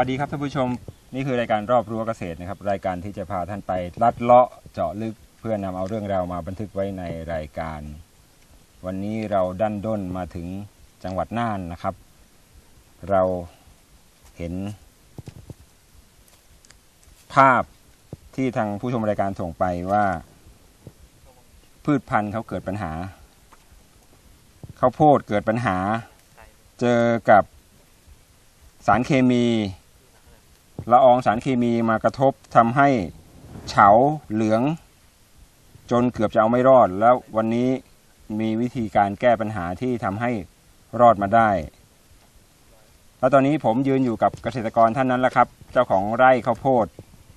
สวัสดีครับท่านผู้ชมนี่คือรายการรอบรั้วเกษตรนะครับ รายการที่จะพาท่านไปลัดเลาะเจาะลึกเพื่อนำเอาเรื่องราวมาบันทึกไว้ในรายการ วันนี้เราดันด้นมาถึงจังหวัดน่านนะครับ เราเห็น ภาพที่ทางผู้ชมรายการส่งไปว่า พืชพันธุ์เขาเกิดปัญหาข้าวโพดเกิดปัญหา เจอกับสารเคมี ละอองสารเคมีมากระทบทำให้เฉาเหลือง จนเกือบจะเอาไม่รอด แล้ววันนี้มีวิธีการแก้ปัญหาที่ทำให้รอดมาได้ แล้วตอนนี้ผมยืนอยู่กับเกษตรกรท่านนั้นแล้วครับ เจ้าของไร่ข้าวโพด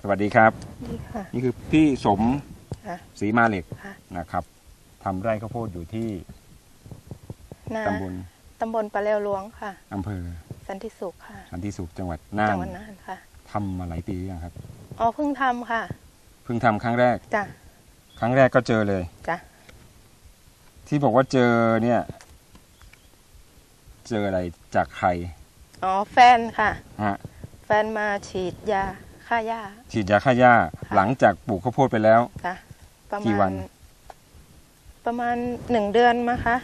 สวัสดีครับ นี่ค่ะ นี่คือพี่สมค่ะ ศรีมาเหล็กค่ะ นะครับทำไร่ข้าวโพดอยู่ที่นาตำบลตำบลปลาเลวหลวงค่ะ อำเภอสันติสุขค่ะสันติสุขจังหวัดน่าจันงหวัดน่านค่ะ ทำมาหลายปีหรือยังครับอ๋อเพิ่งทำค่ะเพิ่งทำครั้งแรก จ้ะครั้งแรกก็เจอเลย จ้ะที่บอกว่าเจอเนี่ย เจออะไรจากใครอ๋อแฟนค่ะ ฮะแฟนมาฉีดยาฆ่าหญ้า ฉีดยาฆ่าหญ้าค่ะหลังจากปลูกข้าวโพดไปแล้วค่ะประกี่มาวัณน ประมาณหนึ่งเดือนมั้งคะ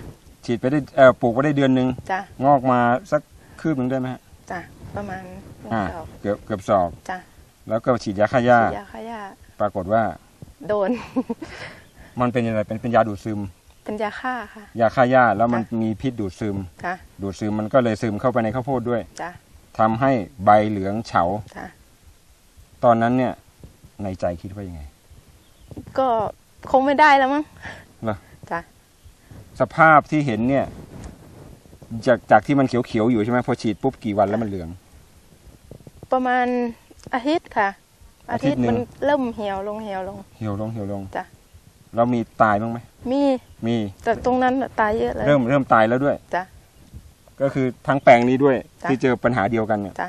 ฉีดไปได้เออปลูกไปได้เดือนหนึ่งจ้ะงอกมาสักคืบหนึ่งได้ไหมฮะจ้ะ ประมาณหนึ่งอ่าดอกเกือบเกือบศอก จ้ะแล้วก็ฉีดยาฆ่าหญ้าฉีดยาฆ่าหญ้าปรากฏว่าโดน มันเป็นยังไงเป็นเป็นยาดูดซึม เป็นยาฆ่าค่ะ ยาฆ่าหญ้าแล้วมันมีพิษดูดซึม ค่ะ ดูดซึมมันก็เลยซึมเข้าไปในข้าวโพดด้วยจ้ะทำให้ใบเหลืองเฉา จ้ะตอนนั้นเนี่ยในใจคิดว่ายังไงก็คงไม่ได้แล้วมั้งเหรอจ้ะสภาพที่เห็นเนี่ย จากจากที่มันเขียวๆอยู่ใช่ไหมพอฉีดปุ๊บกี่วันแล้วมันเหลือง ประมาณอาทิตย์ค่ะ อาทิตย์หนึ่งมันเริ่มเหี่ยวลงเหี่ยวลง เหี่ยวลงเหี่ยวลงจ้ะเรามีตายบ้างไหมมีมีแต่ตรงนั้นน่ะตายเยอะเลยเริ่มเริ่มตายแล้วด้วยจ้ะก็คือทั้งแปลงนี้ด้วยจ้ะที่เจอปัญหาเดียวกันเนี่ยจ้ะ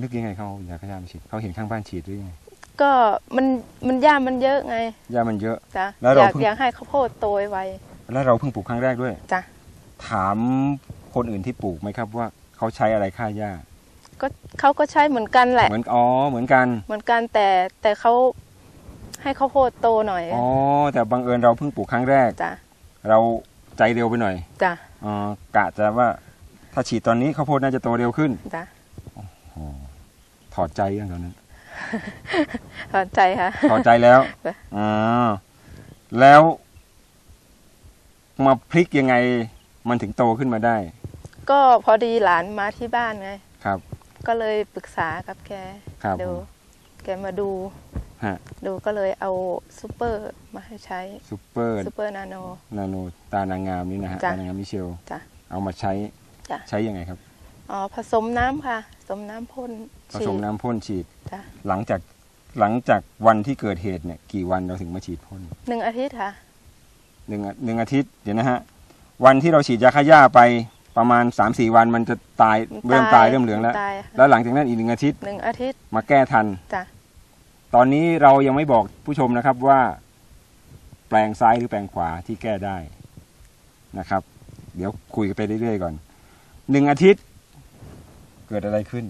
นึกยังไงเขาเอายาฆ่าหญ้ามาฉีดเขาเห็นข้างบ้านฉีดหรือยังไงก็มันมันหญ้ามันเยอะไงหญ้ามันเยอะจ้ะแล้วอเรายากเพิ่งอยากให้ข้าวโพดโตไวแล้วเราเพิ่งปลูกครั้งแรกด้วยจ้ะถามคนอื่นที่ปลูกไหมครับว่าเขาใช้อะไรฆ่าหญ้า ก็เขาก็ใช้เหมือนกันแหละ เหมือนอ๋อเหมือนกัน เหมือนกันแต่แต่เขาให้ข้าวโพดโตหน่อยอ๋อแต่บังเอิญเราเพิ่งปลูกครั้งแรกจ้ะเราใจเร็วไปหน่อยจ้ะอ๋อกะจะว่าถ้าฉีดตอนนี้ข้าวโพดน่าจะโตเร็วขึ้นจ้ะอ๋อถอดใจยังตอนนั้นเข้าใจค่ะถอดใจแล้วจ้ะอ๋อแล้วมาพลิกยังไงมันถึงโตขึ้นมาได้ ก็พอดีหลานมาที่บ้านไง ครับ ก็เลยปรึกษากับแกครับดูผมแกมาดู ฮะดูก็เลยเอาซูเปอร์มาให้ใช้ซูเปอร์ซูเปอร์นาโน นาโนตานางงามนี่นะฮะจ้ะ ตานางงามมิเชล จ้ะ เอามาใช้จ้ะ ใช้ยังไงครับ อ๋อผสมน้ำค่ะผสมน้ำพ่นผสมน้ำพ่นฉีด จ้ะหลังจากหลังจากวันที่เกิดเหตุเนี่ยกี่วันเราถึงมาฉีดพ่นหนึ่งอาทิตย์ค่ะ หนึ่งอาหนึ่งอาทิตย์เดี๋ยวนะฮะวันที่เราฉีดยาฆ่าหญ้าไป ประมาณ3าสี่วันมันจะตายมันเริ่มตายเริ่มเหลืองแล้วตายค่ะ แล้วหลังจากนั้นอีกหนึ่งอาทิตย์หนึ่งอาทิตย์มาแก้ทัน จ้ะตอนนี้เรายังไม่บอกผู้ชมนะครับว่า แปลงซ้ายหรือแปลงขวาที่แก้ได้นะครับ เดี๋ยวคุยกันไปเรื่อยๆก่อนหนึ่งอาทิตย์ เกิดอะไรขึ้น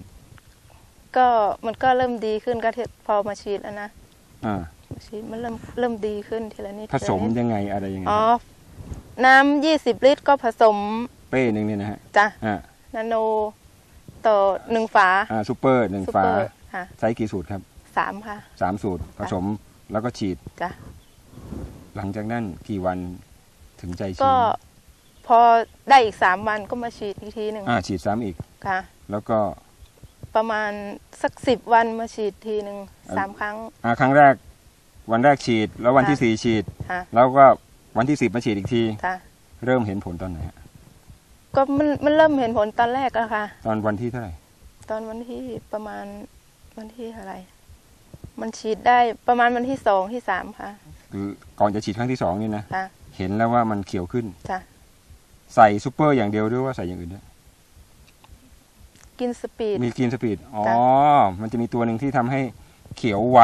ก็มันก็เริ่มดีขึ้นก็ที่พอมาฉีดแล้วนะอ่ามาฉีดมันเริ่มเริ่มดีขึ้นทีละนิดผสมทีละนิดยังไงอะไรยังไงอ๋อน้ำยี่สิบลิตรก็ผสม เป้หนึ่งเนี่ยนะฮะจ้ะอ่านาโนต่อหนึ่งฝาอ่าซูเปอร์หนึ่งซูฝาเปอร์ค่ะใช้กี่สูตรครับสามค่ะสามสูตรผสมแล้วก็ฉีดจ้ะหลังจากนั้นกี่วันถึงใจชื้ก็นพอได้อีกสามวันก็มาฉีดอีกทีหนึ่งอ่าฉีดซ้ำอีกค่ะ แล้วก็ประมาณสักสิบวันมาฉีดทีหนึ่งอ่าสามครั้งอ่าครั้งแรก วันแรกฉีด แล้ววันที่ค่ะสี่ฉีดค่ะแล้วก็วันที่สิบมาฉีดอีกทีค่ะเริ่มเห็นผลตอนไหนฮะ ก็มันมันเริ่มเห็นผลตอนแรกอะค่ะ ตอนวันที่เท่าไหร่ ตอนวันที่ประมาณวันที่อะไร มันฉีดได้ประมาณวันที่สองที่สามค่ะ คือก่อนจะฉีดครั้งที่สองนี่นะค่ะเห็นแล้วว่ามันเขียวขึ้น จ้ะใส่ซูเปอร์อย่างเดียวหรือว่าใส่อย่างอื่นด้วยกินสปีดมีกรีนสปีดอ๋อจ้ะมันจะมีตัวหนึ่งที่ทำให้เขียวไว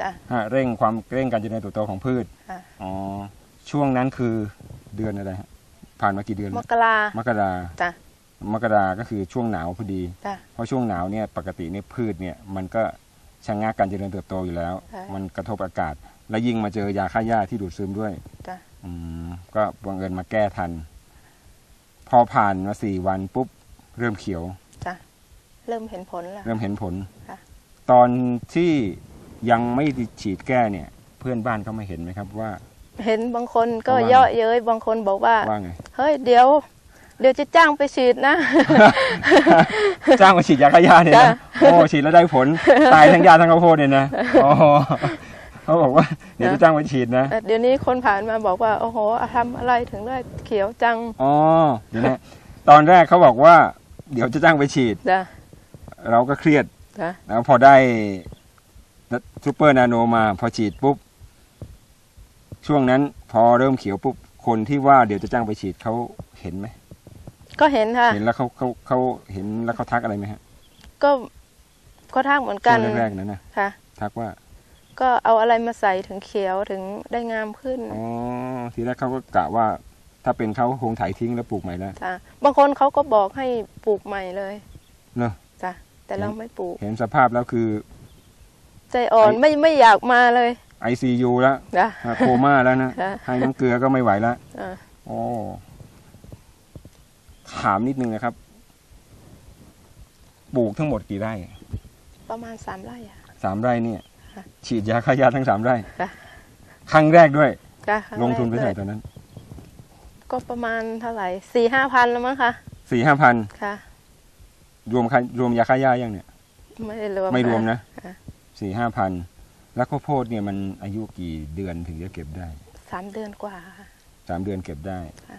จ้ะฮะเร่งความเร่งการเจริญเติบโตของพืชค่ะ อ๋อช่วงนั้นคือเดือนอะไรฮะ ผ่านมากี่เดือนมแล้วกรามกราจ้ะมกราก็คือช่วงหนาวพอดี จ้ะ เพราะช่วงหนาวเนี่ยปกติเนี่ยพืชเนี่ยมันก็ชะงักการเจริญเติบโตอยู่แล้ว ใช่ มันกระทบอากาศ และยิ่งมาเจอยาฆ่าหญ้าที่ดูดซึมด้วย จ้ะ อืมก็บังเอิญมาแก้ทัน พอผ่านมาสี่วันปุ๊บ เริ่มเขียว จ้ะ เริ่มเห็นผลแล้ว เริ่มเห็นผล ค่ะ ตอนที่ยังไม่ได้ฉีดแก้เนี่ย เพื่อนบ้านเขาไม่เห็นไหมครับว่า เห็นบางคนก็ว่าไง เยาะเย้ยบางคนบอกว่า ว่าไง เฮ้ยเดี๋ยว เดี๋ยวจะจ้างไปฉีดนะ จ้างมาฉีดยาฆ่าหญ้าเนี่ยจ้ะ นะโอ้ฉีดแล้วได้ผล ตายทั้งยาทั้งข้าวโพดเนี่ยนะอ๋อเขาบอกว่าเดี๋ยวจะจ้างมาฉีดนะ แต่เดี๋ยวนี้คนผ่านมาบอกว่า โอ้โหทำอะไรถึงได้เขียวจังอ๋อเดี๋ยวนะตอนแรกเขาบอกว่า เดี๋ยวจะจ้างไปฉีด จ้ะเราก็เครียดจ้ะแล้วพอได้ซูเปอร์นาโนมา พอฉีดปุ๊บ ช่วงนั้นพอเริ่มเขียวปุ๊บคนที่ว่าเดี๋ยวจะจ้างไปฉีดเขาเห็นไหมก็เห็นค่ะ เห็นแล้วเขาเขาเขาเห็นแล้วเขาทักอะไรไหมฮะ ก็ก็ทักเหมือนช่กัวนงแรกๆนั้นนะค่ะ ทักว่า ก็เอาอะไรมาใส่ถึงเขียวถึงได้งามขึ้นอ๋อทีแรกเขาก็กะว่า ถ้าเป็นเขาคงถ่ายทิ้งแล้วปลูกใหม่แล้วจ้ะบางคนเขาก็บอกให้ปลูกใหม่เลยเนอะจ้ะแต่เราไม่ปลูก เห็นสภาพแล้วคือ ใจอ่อนไอ้ไม่ไม่อยากมาเลย ICU แล้วจ้ะโคม่าแล้วนะค่ะ ให้น้ำเกลือก็ไม่ไหวแล้วอ่าโอ้ถามนิดนึงนะครับ ปลูกทั้งหมดกี่ไร่ประมาณสามไร่อะ สามไร่เนี่ย ค่ะฉีดยาฆ่าหญ้าทั้งสามไร่ค่ะ ครั้งแรกด้วย จ้ะครั้ลงทุนไปแรกเท่าไหด้ร่วยตอนนั้นก็ประมาณเท่าไหร่สี่ห้าพันแล้วมั้งคะสี่ห้าพันค่ะ รวมค่ารวมยาฆ่าหญ้ายังเนี่ย ไม่ได้รวมไม่รวมค่นะ ค่ะ สี่ห้าพัน แล้วข้าวโพดเนี่ยมันอายุกี่เดือนถึงจะเก็บได้สามเดือนกว่าค่ะ สามเดือนเก็บได้ ค่ะ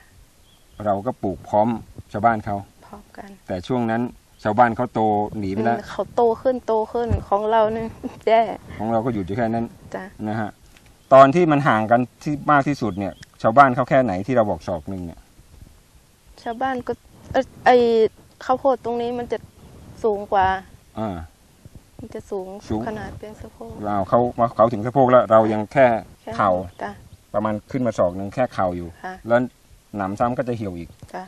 เราก็ปลูกพร้อมชาวบ้านเขา พร้อมกันแต่ช่วงนั้นชาวบ้านเขาโตหนีไปแล้ว อืมเขาโตขึ้นโตขึ้นของเรานี่แย่ของเราก็หยุดอยู่แค่นั้นจ้ะนะฮะ ตอนที่มันห่างกันที่มากที่สุดเนี่ย ชาวบ้านเขาแค่ไหนที่เราบอกศอกหนึ่งเนี่ย ชาวบ้านก็เอ้ยไอข้าวโพดตรงนี้มันจะสูงกว่า อ่า มันจะสูงสูง ขนาดเป็นสะโพกเราเขาเขาถึงสะโพกแล้วเรายังแค่แค่เข่าจ้ะ ประมาณขึ้นมาศอกหนึ่งแค่เข่าอยู่ ค่ะ แล้วหนำซ้ำก็จะเหี่ยวอีกจ้ะ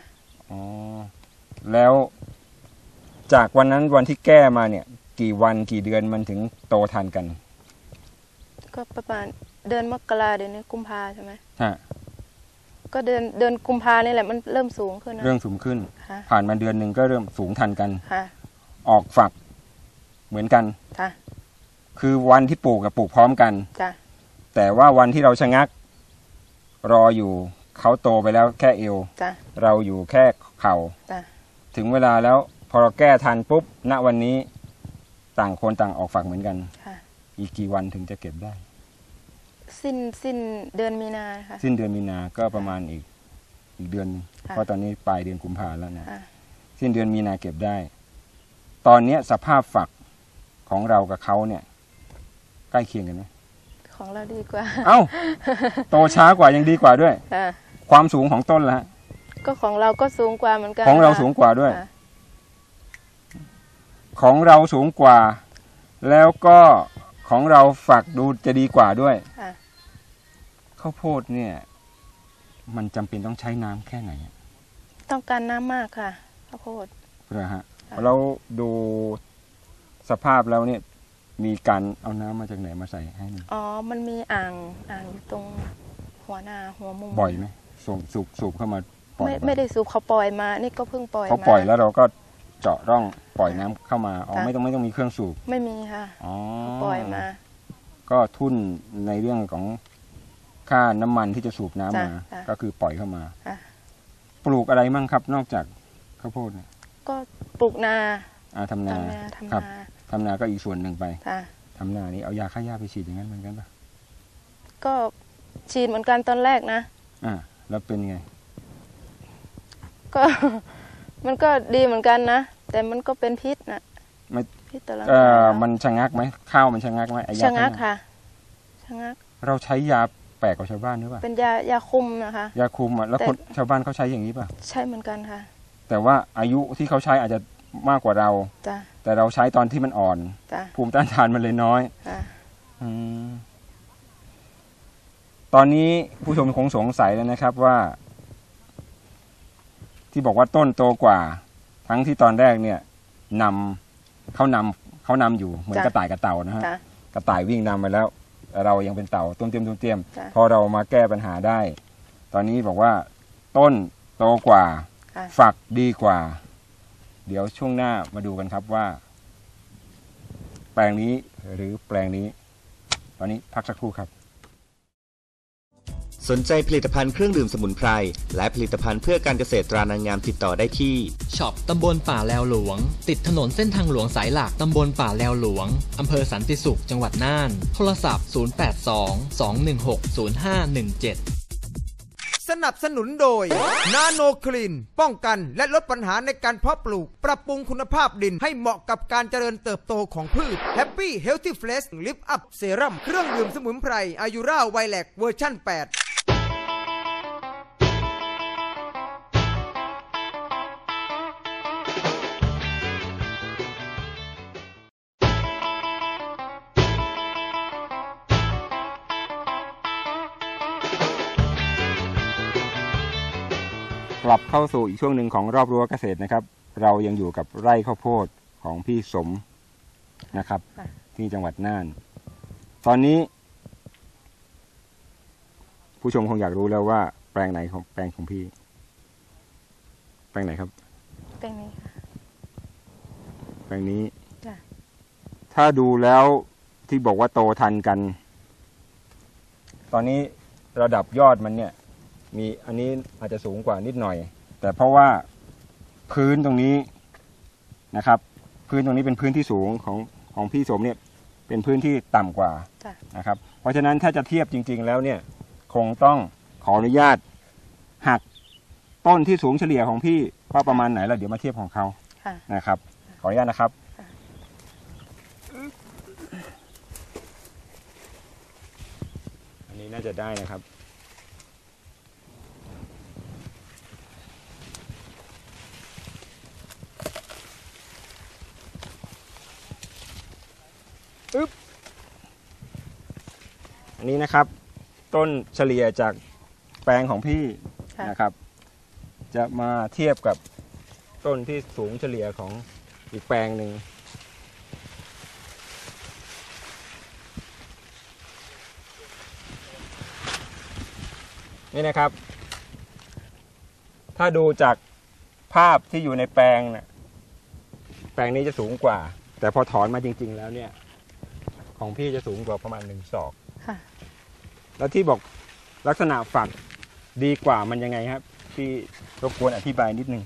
อ๋อแล้ว จากวันนั้นวันที่แก้มาเนี่ย กี่วันกี่เดือนมันถึงโตทันกันก็ประมาณเดือนมกราเดือนนี้กุมภาใช่ไหมฮะก็เดือนเดือนกุมภานี่แหละมันเริ่มสูงขึ้นนะเรื่องสูงขึ้น ค่ะผ่านมาเดือนหนึ่งก็เริ่มสูงทันกัน ค่ะ ออกฝัก เหมือนกันจ้ะคือวันที่ปลูกกับปลูกพร้อมกัน จ้ะแต่ว่าวันที่เราชะงัก รออยู่เขาโตไปแล้วแค่เอว จ้ะเราอยู่แค่เข่า จ้ะถึงเวลาแล้วพอเราแก้ทันปุ๊บณวันนี้ต่างคนต่างออกฝักเหมือนกัน ค่ะอีกกี่วันถึงจะเก็บได้ สิ้นสิ้นเดือนมีนาค่ะ สิ้นเดือนมีนา ก็ประมาณอีกอีกเดือนหนึ่งค่ะ เพราะตอนนี้ปลายเดือนกุมภาแล้วนะ อะสิ้นเดือนมีนาเก็บได้ ตอนเนี้ยสภาพฝัก ของเรากับเขาเนี่ย ใกล้เคียงกันไหมของเราดีกว่า เอ้า โตช้ากว่ายังดีกว่าด้วย ค่ะ ความสูงของต้นละฮะก็ของเราก็สูงกว่าเหมือนกันของเราค่ะสูงกว่าด้วย ค่ะของเราสูงกว่า แล้วก็ของเราฝักดูจะดีกว่าด้วย ค่ะ ข้าวโพดเนี่ย มันจำเป็นต้องใช้น้ำแค่ไหนอะ ต้องการน้ำมากค่ะข้าวโพด นะฮะค่ะ เราดู สภาพแล้วเนี่ยมีการเอาน้ำมาจากไหนมาใส่ให้มันอ๋อ มันมีอ่างอ่างอยู่ตรงหัวหน้าหัวมุมบ่อยไหมสูบสูบสูบเข้ามาปล่อยไม่บ่อยไม่ได้สูบเขาปล่อยมา นี่ก็เพิ่งปล่อยเขามาปล่อยแล้วเราก็เจาะร่องปล่อยน้ำเข้ามาอ๋อค่ะไม่ต้องไม่ต้องมีเครื่องสูบไม่มีค่ะอ๋อปล่อยมาก็ทุนในเรื่องของค่าน้ำมันที่จะสูบน้ำจ้ะมา จ้ะก็คือปล่อยเข้ามา ค่ะ ปลูกอะไรมั่งครับ นอกจากข้าวโพดเนี่ยก็ปลูกนา อ่าทำนาทำนาทำครับนาทำนาก็อีกส่วนหนึ่งไปค่ะทำนานี่เอายาฆ่าหญ้าไปฉีดอย่างนั้นเหมือนกันปะก็ฉีดเหมือนกันตอนแรกนะอ่าแล้วเป็นไง ก็มันก็ดีเหมือนกันนะแต่มันก็เป็นพิษนะไม่พิษต่อร่างเอ่กายอเรามันชะงักไหมข้าวมันชะงักไหมไอ้ยาชะงักฆ่าหญ้าค่ะชะงัก เราใช้ยาแปลกกว่าชาวบ้านหรือเปล่าเป็นยายาคุมนะคะยาคุมอะแล้วแต่คนชาวบ้านเขาใช้อย่างนี้ป่ะใช่เหมือนกันค่ะ แต่ว่าอายุที่เขาใช้อาจจะ มากกว่าเรา จ้ะ แต่เราใช้ตอนที่มันอ่อน จ้ะ ภูมิต้านทานมันเลยน้อย ค่ะอมตอนนี้ผู้ชมคงสงสัยแล้วนะครับว่า ที่บอกว่าต้นโตกว่า ทั้งที่ตอนแรกเนี่ยนำเขานำเขานำอยู่เหมือนจ้ะ กระต่ายกับเต่านะฮะจ้ะ กระต่ายวิ่งนำไปแล้ว เรายังเป็นเต่าตุ้มเตี้ยมตุ้มเตี้ยมจ้ะ พอเรามาแก้ปัญหาได้ ตอนนี้บอกว่า ต้นโตกว่า ค่ะ ฝักดีกว่า เดี๋ยวช่วงหน้ามาดูกันครับว่า แปลงนี้หรือแปลงนี้ ตอนนี้พักสักครู่ครับ สนใจผลิตภัณฑ์เครื่องดื่มสมุนไพร และผลิตภัณฑ์เพื่อการเกษตรตรานางงามติดต่อได้ที่ช็อปตำบลป่าแลวหลวง ติดถนนเส้นทางหลวงสายหลักตำบลป่าแลวหลวงอำเภอสันติสุขจังหวัดน่าน โทรศัพท์ 082 216 0517 สนับสนุนโดย นาโนคลีน ป้องกันและลดปัญหาในการเพาะปลูก ปรับปรุงคุณภาพดินให้เหมาะกับการเจริญเติบโตของพืช Happy Healthy Flash Lift Up Serum เครื่องดื่มสมุนไพรอายุราไวแลกเวอร์ชั่น 8 ลับเข้าสู่อีกช่วงหนึ่งของรอบรั้วเกษตรนะครับ เรายังอยู่กับไร่ข้าวโพดของพี่สมนะครับค่ะที่จังหวัดน่าน ตอนนี้ ผู้ชมคงอยากรู้แล้วว่า แปลงไหนของแปลงของพี่ แปลงไหนครับ แปลงนี้ค่ะแปลงนี้ จ้ะถ้าดูแล้วที่บอกว่าโตทันกัน ตอนนี้ระดับยอดมันเนี่ย มีอันนี้อาจจะสูงกว่านิดหน่อย แต่เพราะว่าพื้นตรงนี้นะครับ พื้นตรงนี้เป็นพื้นที่สูงของของพี่สมเนี่ยเป็นพื้นที่ต่ำกว่าจ้ะนะครับ เพราะฉะนั้นถ้าจะเทียบจริง ๆ แล้วเนี่ยคงต้องขออนุญาตหักต้นที่สูงเฉลี่ยของพี่ว่าประมาณไหนแล้วเดี๋ยวมาเทียบของเขาค่ะนะครับ ขออนุญาตนะครับอันนี้น่าจะได้นะครับอึ๊บ อันนี้นะครับ ต้นเฉลี่ยจากแปลงของพี่ค่ะนะครับ จะมาเทียบกับต้นที่สูงเฉลี่ยของอีกแปลงหนึ่งนี่นะครับ ถ้าดูจากภาพที่อยู่ในแปลงนะแปลงนี้จะสูงกว่า แต่พอถอนมาจริง ๆ แล้วเนี่ย ของพี่จะสูงกว่าประมาณหนึ่งศอก ค่ะ แล้วที่บอกลักษณะฝักดีกว่ามันยังไงครับ ที่รบกวนอธิบายนิดนึง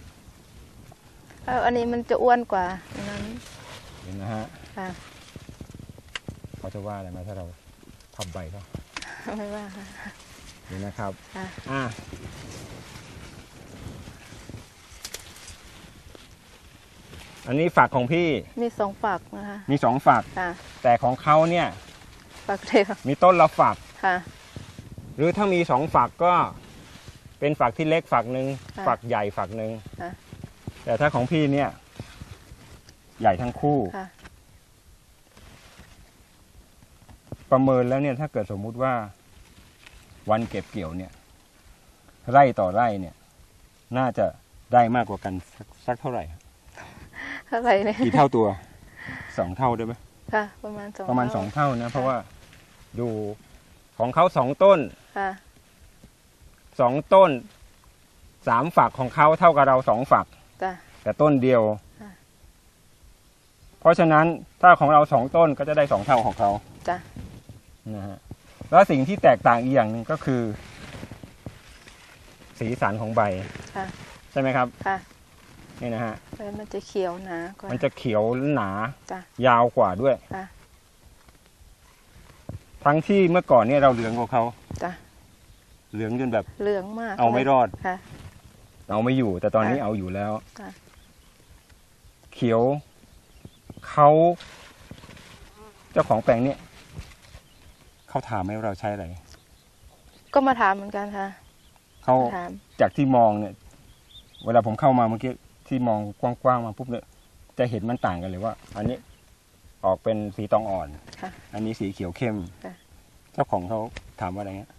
แล้วอันนี้มันจะอ้วนกว่าอันนั้นเห็นนะฮะค่ะเขาจะว่าอะไรไหมถ้าเราทับใบเขาไม่ว่าค่ะนี่นะครับค่ะอะอันนี้ฝักของพี่มีสองฝักนะคะมีสองฝักค่ะแต่ของเขาเนี่ย ฝักเดียวมีต้นละฝัก ค่ะ หรือถ้ามีสองฝักก็เป็นฝักที่เล็กฝักหนึ่งค่ะฝักใหญ่ฝักหนึ่งค่ะ แต่ถ้าของพี่เนี่ย ใหญ่ทั้งคู่ ค่ะ ประเมินแล้วเนี่ยถ้าเกิดสมมุติว่า วันเก็บเกี่ยวเนี่ย ไร่ต่อไร่เนี่ย น่าจะได้มากกว่ากันสักสักเท่าไหร่ครับ เท่าไหร่เนี่ยกี่เท่าตัว สองเท่าได้ไหมค่ะ ประมาณสองประมาณเท่สองเท่านะ เพราะว่า ดูของเขาสองต้นค่ะสองต้นสามฝักของเขาเท่ากับเราสองฝัก จ้ะ แต่ต้นเดียว ค่ะ เพราะฉะนั้นถ้าของเราสองต้นก็จะได้สองเท่าของเขาจ้ะ นะฮะแล้วสิ่งที่แตกต่างอีกอย่างหนึ่งก็คือ สีสันของใบค่ะ ใช่ไหมครับค่ะนี่นะฮะใบมันจะเขียวหนากว่า มันจะเขียวหนา จ้ะ ยาวกว่าด้วย ค่ะ ทั้งที่เมื่อก่อนเนี่ยเราเหลืองกว่าเขาจ้ะเหลืองจนแบบ เหลืองมากเอาไม่รอด ค่ะ เอาไม่อยู่ แต่ตอนนี้ค่ะเอาอยู่แล้วค่ะเขียวเขาเจ้าของแปลงเนี่ยเขาถามไหมว่าเราใช้อะไรก็มาถามเหมือนกันค่ะเขามาถาม จากที่มองเนี่ย เวลาผมเข้ามาเมื่อกี้ที่มองกว้างๆมาปุ๊บเนี่ยจะเห็นมันต่างกันเลยว่า อันนี้ ออกเป็นสีตองอ่อน ค่ะ อันนี้สีเขียวเข้ม ค่ะ เจ้าของเขาถามว่าอะไรเงี้ย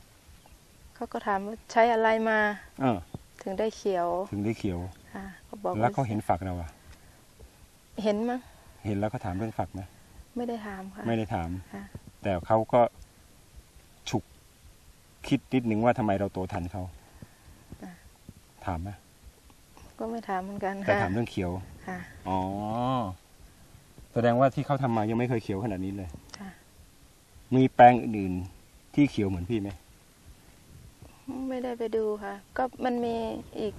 เขาก็ถามว่าใช้อะไรมาเออถึงได้เขียวถึงได้เขียว ค่ะก็บอกแล้วเขาเห็นฝักเราอะเห็นมั้งเห็นแล้วเขาถามเรื่องฝักไหมไม่ได้ถามค่ะ ไม่ได้ถาม ค่ะ แต่เขาก็ฉุกคิดนิดนึงว่าทำไมเราโตทันเขาอะ ถามไหมก็ไม่ถามเหมือนกันแต่ค่ะถามเรื่องเขียว ค่ะ อ๋อแส ดงว่าที่เขาทำมายังไม่เคยเขียวขนาดนี้เลยค่ะมีแปลงอื่นๆที่เขียวเหมือนพี่ไหมไม่ได้ไปดูค่ะ ก็มันมีอีก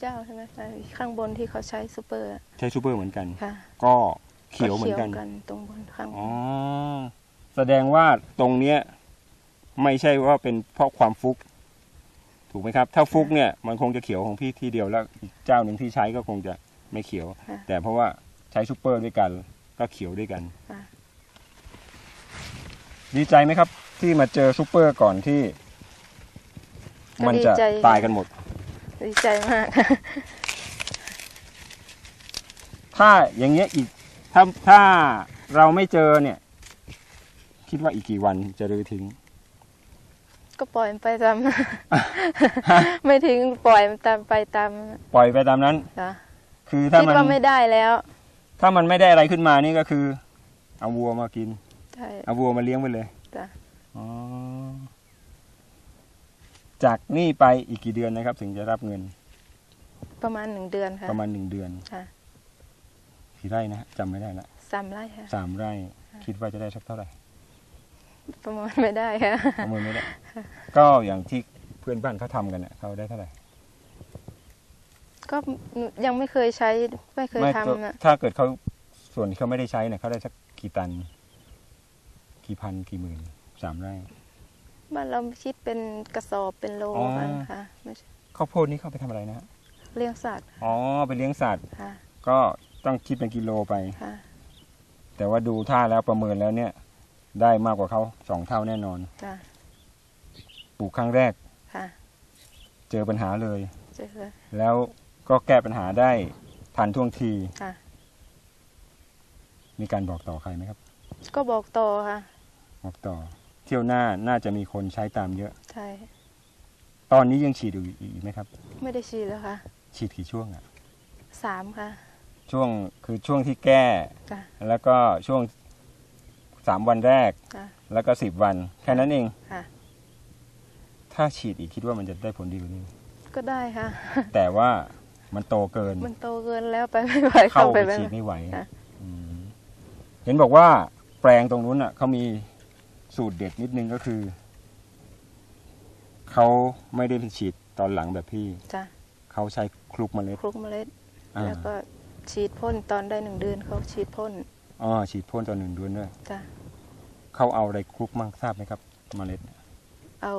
เจ้าใช่ไหมคะข้างบนที่เขาใช้ซูเปอร์อะใช้ซูเปอร์เหมือนกันค่ะ ก็เขียวเหมือนกันตรงบนข้างบอ๋อนแสดงว่าตรงเนี้ยไม่ใช่ว่าเป็นเพราะความฟุก ถูกไหมครับ ถ้าฟุกเนี่ยมันคงจะเขียวของพี่ที่เดียวแล้วอีกเจ้าหนึ่งที่ใช้ก็คงจะไม่เขียวค่ะแต่เพราะว่าใช้ซูเปอร์ด้วยกัน ก็เขียวด้วยกันค่ะดีใจไหมครับ ที่มาเจอซูเปอร์ก่อนที่ก็มันดีจะใจตายกันหมด ดีใจมากถ้าอย่างเงี้ยอีกถ้าถ้าเราไม่เจอเนี่ย คิดว่าอีกกี่วันจะรื้อทิ้ง ก็ปล่อยมันไปตาม ไม่ทิ้งปล่อยมันตามไปตาม ปล่อยไปตามนั้นจ้ะคือถ้าคิดมันว่าไม่ได้แล้ว ถ้ามันไม่ได้อะไรขึ้นมานี่ก็คือ เอาวัวมากินใช่เอาวัวมาเลี้ยงไปเลยจ้ะอ๋อจากนี่ไปอีกกี่เดือนนะครับ ถึงจะรับเงิน ประมาณหนึ่งเดือนค่ะประมาณหนึ่งเดือนค่ะกี่ไร่นะฮะจำไม่ได้ละสามไร่ค่ะ สามไร่ คิดว่าจะได้สักเท่าไหร่ประมาณไม่ได้ค่ะประเมินไม่ได้ก็อย่างที่เพื่อนบ้านเขาทำกันเนี่ยเขาได้เท่าไหร่ ก็ยังไม่เคยใช้ไม่เคยไม่ทำนะถ้าเกิดเขาส่วนที่เขาไม่ได้ใช้เนี่ยเขาได้สักกี่ตัน กี่พันกี่หมื่นสามไร่บ้านเราคิดเป็นกระสอบเป็นโลอ๋อกันค่ะไม่ใช่ข้าวโพดนี่เขาไปทำอะไรนะฮะเลี้ยงสัตว์อ๋อไปเลี้ยงสัตว์ค่ะก็ต้องคิดเป็นกิโลไปค่ะแต่ว่าดูท่าแล้วประเมินแล้วเนี่ย ได้มากกว่าเขาสองเท่าแน่นอนจ้ะปลูกครั้งแรกค่ะเจอปัญหาเลยเจอเลยแล้ว ก็แก้ปัญหาได้ทันท่วงที ค่ะ มีการบอกต่อใครไหมครับ ก็บอกต่อค่ะ บอกต่อ เที่ยวหน้าน่าจะมีคนใช้ตามเยอะ ใช่ ตอนนี้ยังฉีดอยู่อีกไหมครับ ไม่ได้ฉีดแล้วค่ะ ฉีดกี่ช่วงอะสามค่ะ ช่วงคือช่วงที่แก้จ้ะแล้วก็ช่วงสามวันแรกจ้ะแล้วก็สิบวัน แค่นั้นเอง ค่ะ ถ้าฉีดอีกคิดว่ามันจะได้ผลดีกว่านี้ ก็ได้ค่ะ แต่ว่า มันโตเกิน มันโตเกินแล้วไปไม่ไหวเข้าเข้าไปไปไม่ฉีดไม่ไหวค่ะอืมเห็นบอกว่าแปลงตรงนู้นอะเขามีสูตรเด็ดนิดนึงก็คือเขาไม่ได้ฉีดตอนหลังแบบพี่จ้ะเขาใช้คลุกเมล็ดคลุกเมล็ดอ่าแล้วก็ฉีดพ่นตอนได้หนึ่งเดือนเขาฉีดพ่นอ๋อฉีดพ่นตอนหนึ่งเดือนด้วยจ้ะเขาเอาอะไรคลุกมั่งทราบไหมครับ เมล็ด เอา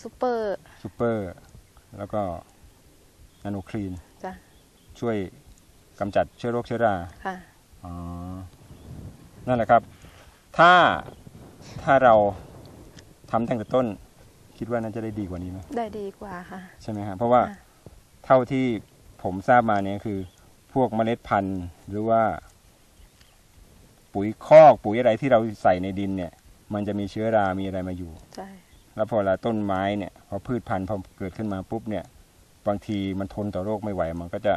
ซูเปอร์ซูเปอร์ แล้วก็นาโนคลีนจ้ะ ช่วยกำจัดเชื้อโรคเชื้อราค่ะอ๋อนั่นแหละครับ ถ้าถ้าเราทำตั้งแต่ต้น คิดว่าน่าจะได้ดีกว่านี้ไหมได้ดีกว่าค่ะ ใช่ไหมฮะเพราะว่าค่ะเท่าที่ผมทราบมาเนี่ยคือ พวกเมล็ดพันธุ์หรือว่า ปุ๋ยคอกปุ๋ยอะไรที่เราใส่ในดินเนี่ย มันจะมีเชื้อรามีอะไรมาอยู่ใช่แล้วพอเวลาต้นไม้เนี่ยพอพืชพันธุ์พอเกิดขึ้นมาปุ๊บเนี่ย บางทีมันทนต่อโรคไม่ไหวมันก็จะ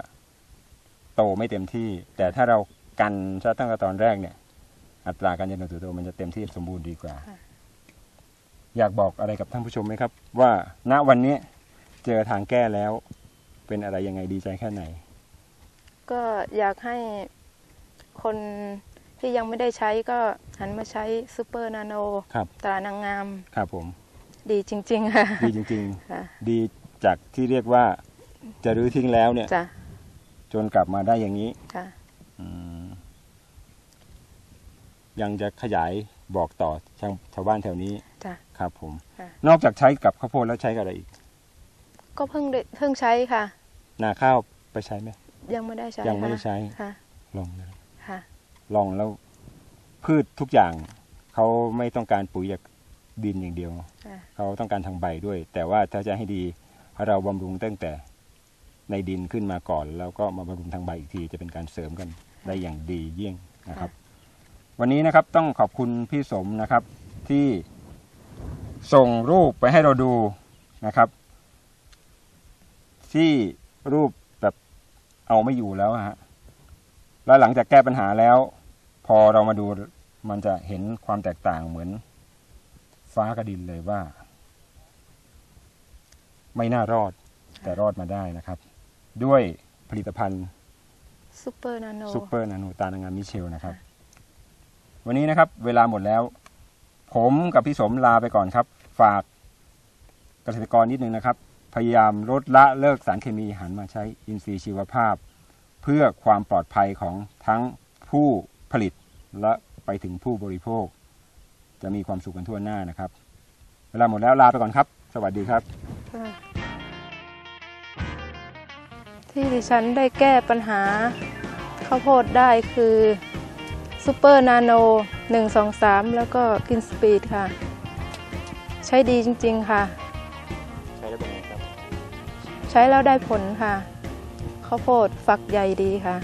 โตไม่เต็มที่ แต่ถ้าเรากันซะตั้งแต่ตอนแรกเนี่ย อัตราการเจริญเติบโตมันจะเต็มที่สมบูรณ์ดีกว่า อยากบอกอะไรกับท่านผู้ชมไหมครับ ว่าณวันนี้เจอทางแก้แล้ว เป็นอะไรยังไงดีใจแค่ไหน ก็อยากให้คนที่ยังไม่ได้ใช้ก็หันมาใช้ซูเปอร์นาโนครับตรานางงาม ครับผม ดีจริง ๆ ค่ะ ดีจริงค่ะๆดีจากที่เรียกว่าจะรื้อทิ้งแล้วเนี่ย จ้ะจนกลับมาได้อย่างนี้ค่ะ อืมยังจะขยายบอกต่อชาวชาวบ้านแถวนี้จ้ะ ครับผม ค่ะ นอกจากใช้กับข้าวโพดแล้วใช้กับอะไรอีก ก็เพิ่งได้เพิ่งใช้ค่ะ นาข้าวไปใช้ไหม ยังไม่ได้ใช้ยังไม่ได้ค่ะใช้ ค่ะลองนะค่ะ ลองแล้วพืชทุกอย่าง เขาไม่ต้องการปุ๋ยจากดินอย่างเดียว ค่ะ เขาต้องการทางใบด้วย แต่ว่าถ้าจะให้ดีเราบำรุงตั้งแต่ ในดินขึ้นมาก่อน แล้วก็มาบำรุงทางใบอีกทีจะเป็นการเสริมกันได้อย่างดีเยี่ยงนะครับ วันนี้นะครับต้องขอบคุณพี่สมนะครับที่ส่งรูปไปให้เราดูนะครับ ที่รูปแบบเอาไม่อยู่แล้วอะฮะแล้วหลังจากแก้ปัญหาแล้ว พอเรามาดูมันจะเห็นความแตกต่างเหมือนฟ้ากับดินเลยว่า ไม่น่ารอดแต่รอดมาได้นะครับ ด้วยผลิตภัณฑ์ซูเปอร์นาโนซูเปอร์นาโนตานางงามมิเชลนะครับ วันนี้นะครับเวลาหมดแล้ว ผมกับพี่สมลาไปก่อนครับ ฝากเกษตรกรนิดนึงนะครับ พยายามลดละเลิกสารเคมีหันมาใช้อินทรีย์ชีวภาพ เพื่อความปลอดภัยของทั้งผู้ผลิตและไปถึงผู้บริโภค จะมีความสุขกันทั่วหน้านะครับ เวลาหมดแล้วลาไปก่อนครับ สวัสดีครับค่ะ ที่ดิฉันได้แก้ปัญหาข้าวโพดได้คือซูเปอร์นาโน 1 2 3 แล้วก็กินสปีดค่ะ ใช้ดีจริงๆค่ะ ใช้แล้วเป็นไงครับ ใช้แล้วได้ผลค่ะ ข้าวโพดฝักใหญ่ดีค่ะ